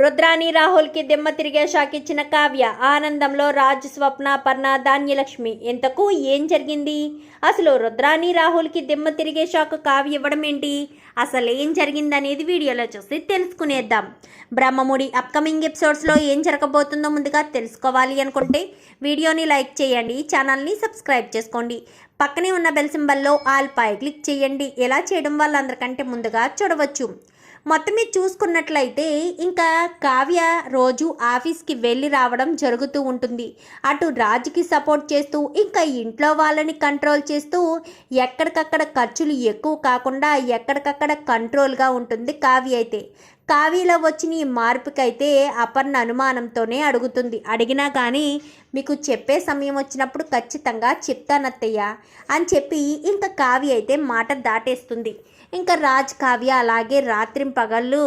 రుద్రాని రాహుల్కి దిమ్మ తిరిగే షాక్ ఇచ్చిన కావ్య. ఆనందంలో రాజ్ స్వప్న పర్ణ ధాన్యలక్ష్మి. ఇంతకు ఏం జరిగింది? అసలు రుద్రాని రాహుల్కి దిమ్మ తిరిగే షాక్ కావ్య ఇవ్వడం ఏంటి? అసలు ఏం జరిగిందనేది వీడియోలో చూసి తెలుసుకునేద్దాం. బ్రహ్మముడి అప్కమింగ్ ఎపిసోడ్స్లో ఏం జరగబోతుందో ముందుగా తెలుసుకోవాలి అనుకుంటే వీడియోని లైక్ చేయండి ఛానల్ని సబ్స్క్రైబ్ చేసుకోండి. పక్కనే ఉన్న బెల్ సింబల్లో ఆల్ పై క్లిక్ చేయండి. ఎలా చేయడం వల్ల అందరికంటే ముందుగా చూడవచ్చు. మొత్తం మీద చూసుకున్నట్లయితే ఇంకా కావ్య రోజు ఆఫీస్కి వెళ్ళి రావడం జరుగుతూ ఉంటుంది. అటు రాజుకి సపోర్ట్ చేస్తూ ఇంకా ఇంట్లో వాళ్ళని కంట్రోల్ చేస్తూ ఎక్కడికక్కడ ఖర్చులు ఎక్కువ కాకుండా ఎక్కడికక్కడ కంట్రోల్గా ఉంటుంది కావ్య అయితే. కావ్యలో వచ్చిన ఈ మార్పుకైతే అపర్ణ అనుమానంతోనే అడుగుతుంది. అడిగినా కానీ మీకు చెప్పే సమయం వచ్చినప్పుడు ఖచ్చితంగా చెప్తానత్తయ్య అని చెప్పి ఇంకా కావ్య అయితే మాట దాటేస్తుంది. ఇంకా రాజ్ కావ్య అలాగే రాత్రింపగళ్ళు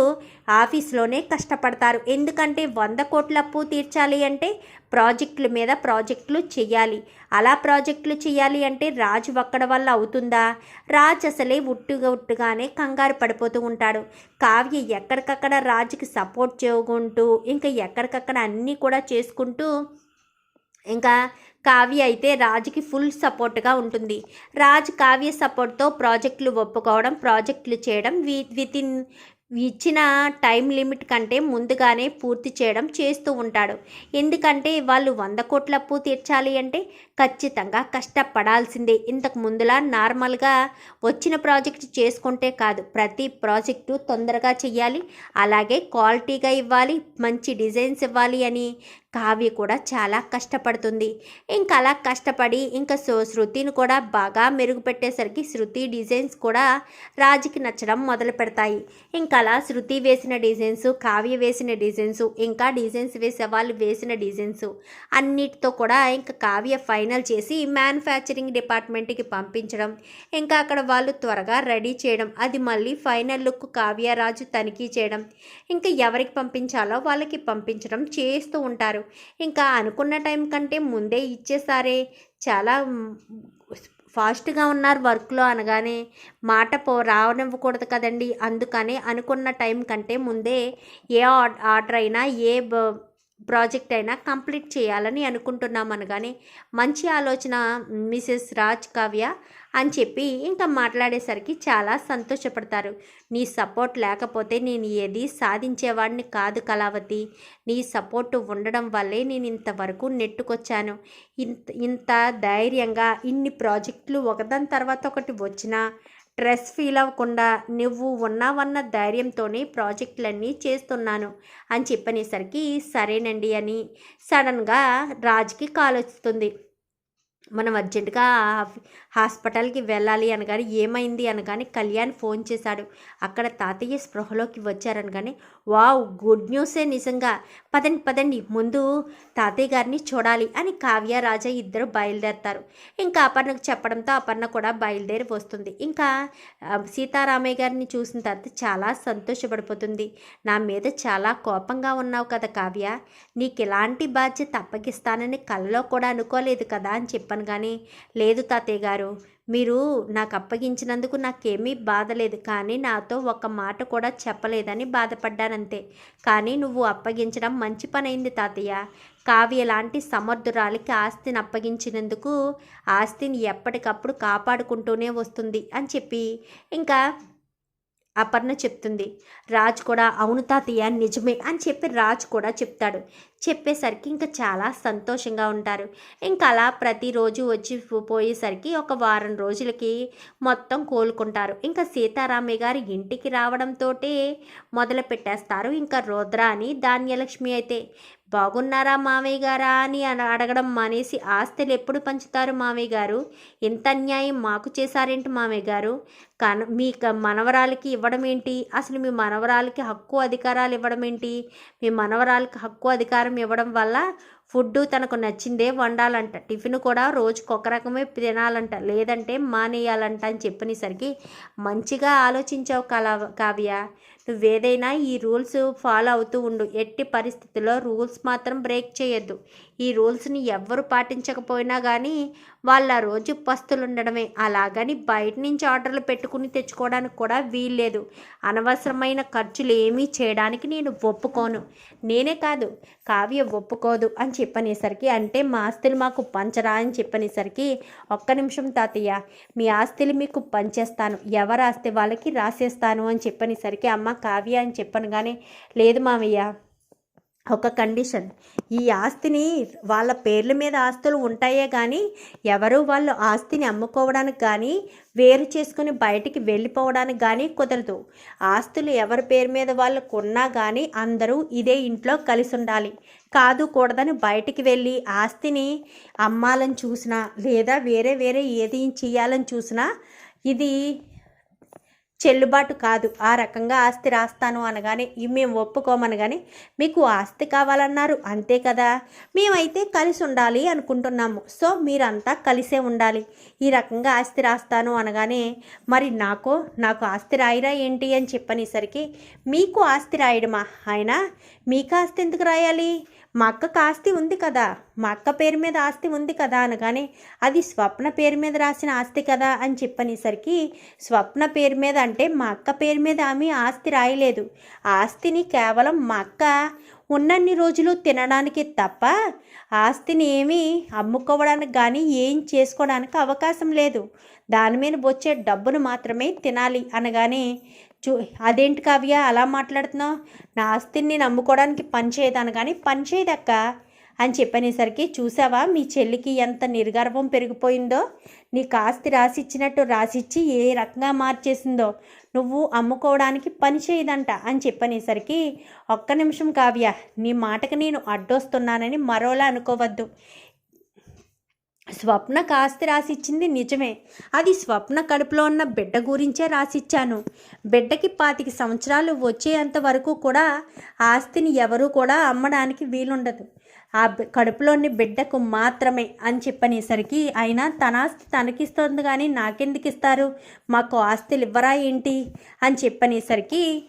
ఆఫీస్లోనే కష్టపడతారు. ఎందుకంటే వంద కోట్ల అప్పు తీర్చాలి అంటే ప్రాజెక్టుల మీద ప్రాజెక్టులు చేయాలి. అలా ప్రాజెక్టులు చేయాలి అంటే రాజు ఒక్కడ వల్ల అవుతుందా? రాజు అసలే ఉట్టుగా ఉట్టుగానే కంగారు పడిపోతూ ఉంటాడు. కావ్య ఎక్కడికక్కడ రాజుకి సపోర్ట్ చేసుకుంటూ ఇంకా ఎక్కడికక్కడ అన్నీ కూడా చేసుకుంటూ ఇంకా కావ్య అయితే రాజుకి ఫుల్ సపోర్ట్గా ఉంటుంది. రాజ్ కావ్య సపోర్ట్తో ప్రాజెక్టులు ఒప్పుకోవడం ప్రాజెక్టులు చేయడం వి విత్ ఇన్ ఇచ్చిన టైం లిమిట్ కంటే ముందుగానే పూర్తి చేయడం చేస్తూ ఉంటాడు. ఎందుకంటే వాళ్ళు వంద కోట్ల అప్పు తీర్చాలి అంటే ఖచ్చితంగా కష్టపడాల్సిందే. ఇంతకు ముందులా నార్మల్గా వచ్చిన ప్రాజెక్ట్ చేసుకుంటే కాదు ప్రతి ప్రాజెక్టు తొందరగా చెయ్యాలి అలాగే క్వాలిటీగా ఇవ్వాలి మంచి డిజైన్స్ ఇవ్వాలి అని కావ్య కూడా చాలా కష్టపడుతుంది. ఇంకా అలా కష్టపడి ఇంకా సో శృతిని కూడా బాగా మెరుగుపెట్టేసరికి శృతి డిజైన్స్ కూడా రాజుకి నచ్చడం మొదలు పెడతాయి. ఇంకా అలా శృతి వేసిన డిజైన్స్ కావ్య వేసిన డిజైన్స్ ఇంకా డిజైన్స్ వేసే వాళ్ళు వేసిన డిజైన్స్ అన్నిటితో కూడా ఇంకా కావ్య ఫైనల్ చేసి మ్యానుఫ్యాక్చరింగ్ డిపార్ట్మెంట్కి పంపించడం. ఇంకా అక్కడ వాళ్ళు త్వరగా రెడీ చేయడం. అది మళ్ళీ ఫైనల్ లుక్ కావ్య రాజు తనిఖీ చేయడం. ఇంకా ఎవరికి పంపించాలో వాళ్ళకి పంపించడం చేస్తూ ఉంటారు. ఇంకా అనుకున్న టైం కంటే ముందే ఇచ్చేసారే. చాలా ఫాస్ట్గా ఉన్నారు వర్క్లో అనగానే మాట పో రావనివ్వకూడదు కదండి. అందుకనే అనుకున్న టైం కంటే ముందే ఏ ఆర్డర్ అయినా ఏ ప్రాజెక్ట్ అయినా కంప్లీట్ చేయాలని అనుకుంటున్నాం అనగానే మంచి ఆలోచన మిసెస్ రాజ్ కావ్య. అని చెప్పి ఇంకా మాట్లాడేసరికి చాలా సంతోషపడతారు. నీ సపోర్ట్ లేకపోతే నేను ఏది సాధించేవాడిని కాదు కళావతి. నీ సపోర్ట్ ఉండడం వల్లే నేను ఇంతవరకు నెట్టుకొచ్చాను. ఇంత ఇంత ధైర్యంగా ఇన్ని ప్రాజెక్టులు ఒకదాని తర్వాత ఒకటి వచ్చినా స్ట్రెస్ ఫీల్ అవ్వకుండా నువ్వు ఉన్నావన్న ధైర్యంతోనే ప్రాజెక్టులన్నీ చేస్తున్నాను అని చెప్పనేసరికి సరేనండి అని సడన్గా రాజ్కి కాల్ వస్తుంది మనం అర్జెంటుగా హాస్పిటల్కి వెళ్ళాలి అనగానే ఏమైంది అనగానే కళ్యాణ్ ఫోన్ చేశాడు. అక్కడ తాతయ్య స్పృహలోకి వచ్చారనగానే వావ్ గుడ్ న్యూసే నిజంగా. పదండి పదండి. ముందు తాతయ్య గారిని చూడాలి అని కావ్య రాజా ఇద్దరు బయలుదేరతారు. ఇంకా అపర్ణకు చెప్పడంతో అపర్ణ కూడా బయలుదేరి వస్తుంది. ఇంకా సీతారామయ్య గారిని చూసిన తర్వాత చాలా సంతోషపడిపోతుంది. నా మీద చాలా కోపంగా ఉన్నావు కదా కావ్య. నీకు ఎలాంటి బాధ్యత అప్పగిస్తానని కలలో కూడా అనుకోలేదు కదా అని చెప్పాను కానీ లేదు తాతయ్య గారు. మీరు నాకు అప్పగించినందుకు నాకేమీ బాధ లేదు కానీ నాతో ఒక మాట కూడా చెప్పలేదని బాధపడ్డానంతే. కానీ నువ్వు అప్పగించడం మంచి పని అయింది తాతయ్య. కావ్య లాంటి సమర్థురాలికి ఆస్తిని అప్పగించినందుకు ఆస్తిని ఎప్పటికప్పుడు కాపాడుకుంటూనే వస్తుంది అని చెప్పి. ఇంకా అపర్ణ చెప్తుంది. రాజ్ కూడా అవును తాతయ్య నిజమే అని చెప్పి రాజ్ కూడా చెప్తాడు. చెప్పేసరికి ఇంకా చాలా సంతోషంగా ఉంటారు. ఇంకా అలా ప్రతిరోజు వచ్చి పోయేసరికి ఒక వారం రోజులకి మొత్తం కోలుకుంటారు. ఇంకా సీతారామయ్య గారు ఇంటికి రావడంతో మొదలు పెట్టేస్తారు ఇంకా రుద్ర అని ధాన్యలక్ష్మి అయితే బాగున్నారా మామయ్య గారా అని అడగడం మానేసి ఆస్తులు ఎప్పుడు పంచుతారు మామయ్య గారు? ఎంత అన్యాయం మాకు చేశారేంటి మామయ్య గారు? కన మీ మనవరాలకి ఇవ్వడం ఏంటి? అసలు మీ మనవరాలకి హక్కు అధికారాలు ఇవ్వడం ఏంటి? మీ మనవరాలకి హక్కు అధికారం ఇవ్వడం వల్ల ఫుడ్ తనకు నచ్చిందే వండాలంట. టిఫిన్ కూడా రోజుకు ఒక రకమే తినాలంట. లేదంటే మానేయాలంట అని చెప్పినసరికి మంచిగా ఆలోచించావు కలా కావ్య. నువ్వేదైనా ఈ రూల్స్ ఫాలో అవుతూ ఉండు. ఎట్టి పరిస్థితుల్లో రూల్స్ మాత్రం బ్రేక్ చేయొద్దు. ఈ రూల్స్ని ఎవ్వరు పాటించకపోయినా కానీ వాళ్ళ రోజు పస్తులు ఉండడమే అలాగని బయట నుంచి ఆర్డర్లు పెట్టుకుని తెచ్చుకోవడానికి కూడా వీల్లేదు. అనవసరమైన ఖర్చులు ఏమీ చేయడానికి నేను ఒప్పుకోను. నేనే కాదు కావ్య ఒప్పుకోదు అని చెప్పనేసరికి అంటే మా ఆస్తులు మాకు పంచరా అని చెప్పనేసరికి ఒక్క నిమిషం తాతయ్య మీ ఆస్తులు మీకు పంచేస్తాను. ఎవరు ఆస్తి వాళ్ళకి రాసేస్తాను అని చెప్పనేసరికి అమ్మ కావ్య అని చెప్పాను కానీ లేదు మావయ్య ఒక కండిషన్. ఈ ఆస్తిని వాళ్ళ పేర్ల మీద ఆస్తులు ఉంటాయే కానీ ఎవరు వాళ్ళు ఆస్తిని అమ్ముకోవడానికి కానీ వేరు చేసుకుని బయటికి వెళ్ళిపోవడానికి కానీ కుదరదు. ఆస్తులు ఎవరి పేరు మీద వాళ్ళు కొన్నా కానీ అందరూ ఇదే ఇంట్లో కలిసి ఉండాలి. కాదు కూడదని బయటికి వెళ్ళి ఆస్తిని అమ్మాలని చూసినా లేదా వేరే వేరే ఏది చేయాలని చూసినా ఇది చెల్లుబాటు కాదు. ఆ రకంగా ఆస్తి రాస్తాను అనగానే మేము ఒప్పుకోమనగానే మీకు ఆస్తి కావాలన్నారు. అంతే కదా? మేమైతే కలిసి ఉండాలి అనుకుంటున్నాము. సో మీరంతా కలిసే ఉండాలి. ఈ రకంగా ఆస్తి రాస్తాను అనగానే మరి నాకు నాకు ఆస్తి రాయిరా ఏంటి అని చెప్పనేసరికి మీకు ఆస్తి రాయడమా? ఆయన మీకు ఆస్తి ఎందుకు రాయాలి? మా అక్కకు ఆస్తి ఉంది కదా మా అక్క పేరు మీద ఆస్తి ఉంది కదా అనగానే అది స్వప్న పేరు మీద రాసిన ఆస్తి కదా అని చెప్పనేసరికి స్వప్న పేరు మీద అంటే మా అక్క పేరు మీద ఆమె ఆస్తి రాయలేదు. ఆస్తిని కేవలం మా అక్క ఉన్నన్ని రోజులు తినడానికి తప్ప ఆస్తిని ఏమీ అమ్ముకోవడానికి కానీ ఏం చేసుకోవడానికి అవకాశం లేదు. దాని మీద వచ్చే డబ్బును మాత్రమే తినాలి అనగానే చూ అదేంటి కావ్య అలా మాట్లాడుతున్నావు? నా ఆస్తిని నేను అమ్ముకోవడానికి పని చేయదాను కానీ పని చేయదక్క. అని చెప్పనేసరికి చూసావా మీ చెల్లికి ఎంత నిర్గర్వం పెరిగిపోయిందో? నీకు ఆస్తి రాసిచ్చినట్టు రాసిచ్చి ఏ రకంగా మార్చేసిందో? నువ్వు అమ్ముకోవడానికి పని చేయదంట అని చెప్పనేసరికి ఒక్క నిమిషం కావ్య నీ మాటకి నేను అడ్డొస్తున్నానని మరోలా అనుకోవద్దు. స్వప్నకు ఆస్తి రాసిచ్చింది నిజమే. అది స్వప్న కడుపులో ఉన్న బిడ్డ గురించే రాసిచ్చాను. బిడ్డకి పాతిక సంవత్సరాలు వచ్చేంత వరకు కూడా ఆస్తిని ఎవరూ కూడా అమ్మడానికి వీలుండదు. ఆ కడుపులోని బిడ్డకు మాత్రమే అని చెప్పనేసరికి అయినా తన ఆస్తి తనకిస్తుంది కానీ నాకెందుకు ఇస్తారు మాకు ఆస్తులు ఇవ్వరా ఏంటి? అని చెప్పనేసరికి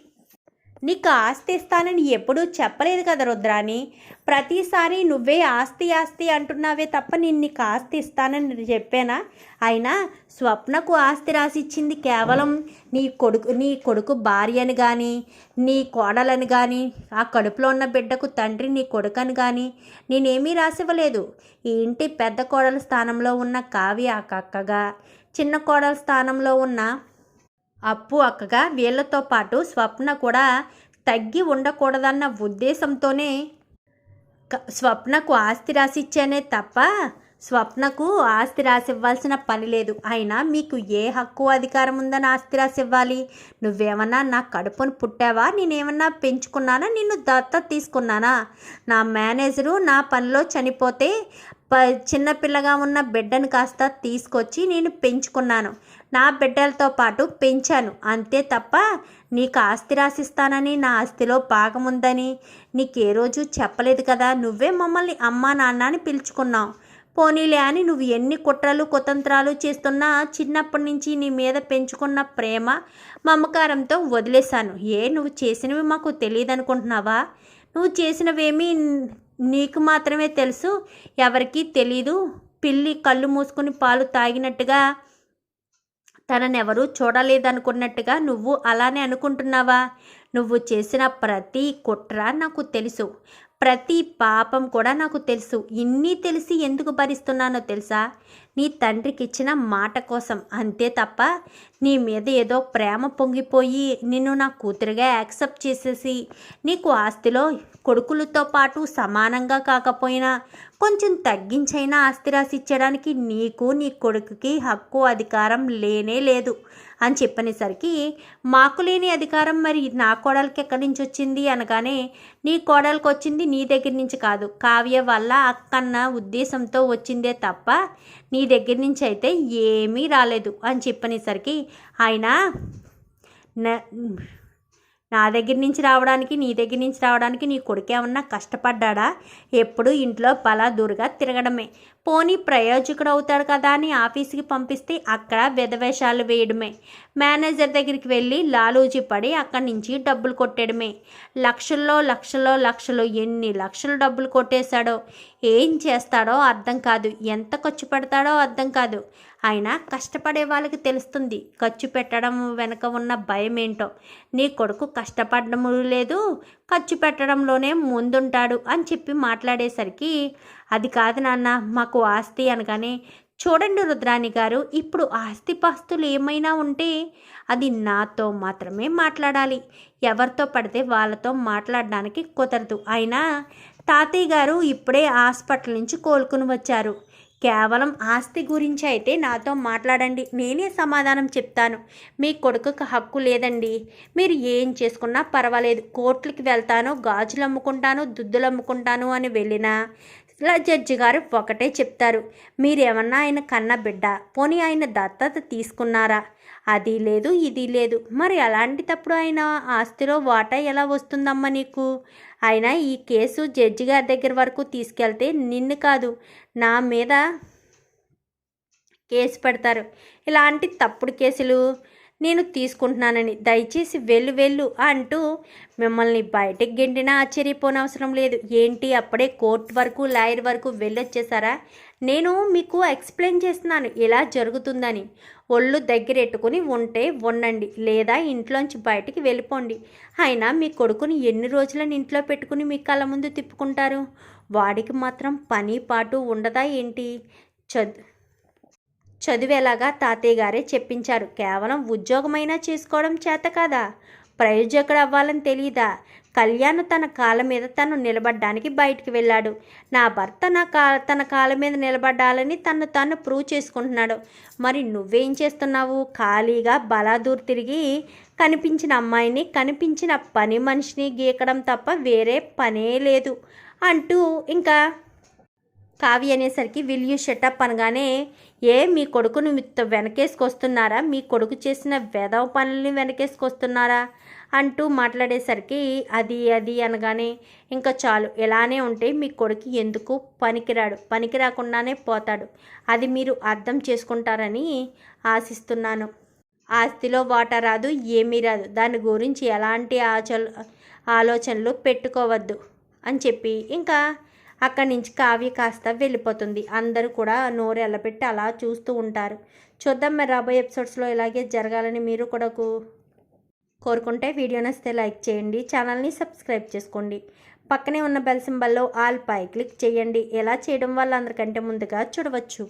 నీకు ఆస్తి ఇస్తానని ఎప్పుడూ చెప్పలేదు కదా రుద్రాని ప్రతిసారి నువ్వే ఆస్తి ఆస్తి అంటున్నావే తప్ప నేను నీకు ఆస్తి ఇస్తానని చెప్పానా? అయినా స్వప్నకు ఆస్తి రాసిచ్చింది కేవలం నీ కొడుకు నీ కొడుకు భార్యని కానీ నీ కోడలని కానీ ఆ కడుపులో ఉన్న బిడ్డకు తండ్రి నీ కొడుకని కానీ నేనేమీ రాసివ్వలేదు. ఈ ఇంటి పెద్ద కోడల స్థానంలో ఉన్న కావ్య అక్కగా చిన్న కోడల స్థానంలో ఉన్న అప్పు అక్కగా వీళ్ళతో పాటు స్వప్న కూడా తగ్గి ఉండకూడదన్న ఉద్దేశంతోనే స్వప్నకు ఆస్తి రాసిచ్చానే తప్ప స్వప్నకు ఆస్తి రాసివ్వాల్సిన పని లేదు. అయినా మీకు ఏ హక్కు అధికారం ఉందని ఆస్తి రాసివ్వాలి? నువ్వేమన్నా నా కడుపును పుట్టావా? నేనేమన్నా పెంచుకున్నానా? నిన్ను దత్త తీసుకున్నానా? నా మేనేజరు నా పనిలో చనిపోతే ప చిన్నపిల్లగా ఉన్న బిడ్డను కాస్త తీసుకొచ్చి నేను పెంచుకున్నాను. నా బిడ్డలతో పాటు పెంచాను. అంతే తప్ప నీకు ఆస్తి రాసిస్తానని నా ఆస్తిలో భాగం ఉందని నీకే రోజు చెప్పలేదు కదా. నువ్వే మమ్మల్ని అమ్మా నాన్న అని పిలుచుకున్నావు. పోనీలే అని నువ్వు ఎన్ని కుట్రలు కుతంత్రాలు చేస్తున్నా చిన్నప్పటి నుంచి నీ మీద పెంచుకున్న ప్రేమ మమకారంతో వదిలేశాను. ఏ నువ్వు చేసినవి మాకు తెలియదు అనుకుంటున్నావా నువ్వు చేసినవేమీ నీకు మాత్రమే తెలుసు. ఎవరికీ తెలీదు. పిల్లి కళ్ళు మూసుకుని పాలు తాగినట్టుగా తననెవరూ చూడలేదనుకున్నట్టుగా నువ్వు అలానే అనుకుంటున్నావా? నువ్వు చేసిన ప్రతి కుట్ర నాకు తెలుసు. ప్రతి పాపం కూడా నాకు తెలుసు. ఇన్ని తెలిసి ఎందుకు భరిస్తున్నానో తెలుసా? నీ తండ్రికి ఇచ్చిన మాట కోసం. అంతే తప్ప నీ మీద ఏదో ప్రేమ పొంగిపోయి నిన్ను నా కూతురుగా యాక్సెప్ట్ చేసేసి నీకు ఆస్తిలో కొడుకులతో పాటు సమానంగా కాకపోయినా కొంచెం తగ్గించైనా ఆస్తి రాసి ఇచ్చడానికి నీకు నీ కొడుకుకి హక్కు అధికారం లేనే లేదు. అని చెప్పనేసరికి మాకు లేని అధికారం మరి నా కోడలికి ఎక్కడి నుంచి వచ్చింది అనగానే నీ కోడలికి వచ్చింది నీ దగ్గర నుంచి కాదు. కావ్య వల్ల అక్కన్న ఉద్దేశంతో వచ్చిందే తప్ప నీ దగ్గర నుంచి అయితే ఏమీ రాలేదు అని చెప్పనేసరికి ఆయన నా- దగ్గర నుంచి రావడానికి నీ దగ్గర నుంచి రావడానికి నీ కొడుకు ఏమన్నా కష్టపడ్డా ఎప్పుడు ఇంట్లో పలా దూరుగా తిరగడమే. పోనీ ప్రయోజకుడు అవుతాడు కదా అని ఆఫీస్కి పంపిస్తే అక్కడ విధవేషాలు వేయడమే. మేనేజర్ దగ్గరికి వెళ్ళి లాలూజీ పడి అక్కడి నుంచి డబ్బులు కొట్టడమే లక్షల్లో లక్షల్లో లక్షలు ఎన్ని లక్షలు డబ్బులు కొట్టేశాడో ఏం చేస్తాడో అర్థం కాదు. ఎంత ఖర్చు పెడతాడో అర్థం కాదు. అయినా కష్టపడే వాళ్ళకి తెలుస్తుంది. ఖర్చు పెట్టడం వెనక ఉన్న భయం ఏంటో నీ కొడుకు కష్టపడడం లేదు ఖర్చు పెట్టడంలోనే ముందుంటాడు అని చెప్పి మాట్లాడేసరికి అది కాదు నాన్న మాకు ఆస్తి అనగానే చూడండి రుద్రాణి గారు ఇప్పుడు ఆస్తిపాస్తులు ఏమైనా ఉంటే అది నాతో మాత్రమే మాట్లాడాలి. ఎవరితో పడితే వాళ్ళతో మాట్లాడడానికి కుదరదు. అయినా తాతయ్య గారు ఇప్పుడే హాస్పిటల్ నుంచి కోలుకుని వచ్చారు. కేవలం ఆస్తి గురించి అయితే నాతో మాట్లాడండి. నేనే సమాధానం చెప్తాను. మీ కొడుకుకి హక్కు లేదండి. మీరు ఏం చేసుకున్నా పర్వాలేదు. కోర్టులకి వెళ్తాను గాజులు అమ్ముకుంటాను దుద్దులు అమ్ముకుంటాను అని వెళ్ళినా ఇలా జడ్జి గారు ఒకటే చెప్తారు మీరేమన్నా ఆయన కన్న బిడ్డ పోనీ ఆయన దత్తత తీసుకున్నారా? అది లేదు ఇది లేదు. మరి అలాంటిటప్పుడు ఆయన ఆస్తిలో వాటా ఎలా వస్తుందమ్మా నీకు? అయినా ఈ కేసు జడ్జి గారి దగ్గర వరకు తీసుకెళ్తే నిన్ను కాదు నా మీద కేసు పెడతారు. ఇలాంటి తప్పుడు కేసులు నేను తీసుకుంటున్నానని దయచేసి వెళ్ళు వెళ్ళు అంటూ మిమ్మల్ని బయటకు గెంటినా ఆశ్చర్యపోనవసరం లేదు. ఏంటి అప్పుడే కోర్టు వరకు లాయర్ వరకు వెళ్ళొచ్చేసారా? నేను మీకు ఎక్స్ప్లెయిన్ చేస్తున్నాను ఇలా జరుగుతుందని. ఒళ్ళు దగ్గరెట్టుకుని ఉంటే ఉండండి లేదా ఇంట్లోంచి బయటికి వెళ్ళిపోండి. అయినా మీ కొడుకుని ఎన్ని రోజులను ఇంట్లో పెట్టుకుని మీ కళ్ళ ముందు తిప్పుకుంటారు? వాడికి మాత్రం పని పాటు ఉండదా ఏంటి? చదువు చదివేలాగా తాతయ్య గారే చెప్పించారు. కేవలం ఉద్యోగమైనా చేసుకోవడం చేత కాదా? ప్రయోజకుడు అవ్వాలని తెలియదా కళ్యాణ్ తన కాళ్ళ మీద తను నిలబడ్డానికి బయటికి వెళ్ళాడు. నా భర్త నా కా తన కాళ్ళ మీద నిలబడాలని తను తను ప్రూవ్ చేసుకుంటున్నాడు. మరి నువ్వేం చేస్తున్నావు? ఖాళీగా బలాదూర్ తిరిగి కనిపించిన అమ్మాయిని కనిపించిన పని మనిషిని గీకడం తప్ప వేరే పనే లేదు అంటూ ఇంకా కావ్య అనేసరికి విల్ యూ షటప్ అనగానే ఏ మీ కొడుకును మీతో వెనకేసుకొస్తున్నారా? మీ కొడుకు చేసిన వేదవ పనుల్ని వెనకేసుకొస్తున్నారా? అంటూ మాట్లాడేసరికి అది అది అనగానే ఇంకా చాలు ఇలానే ఉంటే మీ కొడుకు ఎందుకు పనికిరాడు? పనికి రాకుండానే పోతాడు. అది మీరు అర్థం చేసుకుంటారని ఆశిస్తున్నాను. ఆస్తిలో వాటా రాదు ఏమీ రాదు. దాని గురించి ఎలాంటి ఆచ ఆలోచనలు పెట్టుకోవద్దు అని చెప్పి ఇంకా అక్కడి నుంచి కావ్య కాస్త వెళ్ళిపోతుంది. అందరూ కూడా నోరు ఎల్లబెట్టి అలా చూస్తూ ఉంటారు. చూద్దాం మరి రాబోయే ఎపిసోడ్స్లో ఇలాగే జరగాలని మీరు కూడా కోరుకుంటే వీడియో నచ్చితే లైక్ చేయండి ఛానల్ని సబ్స్క్రైబ్ చేసుకోండి. పక్కనే ఉన్న బెల్ సింబల్లో ఆల్ పై క్లిక్ చేయండి. ఎలా చేయడం వల్ల అందరికంటే ముందుగా చూడవచ్చు.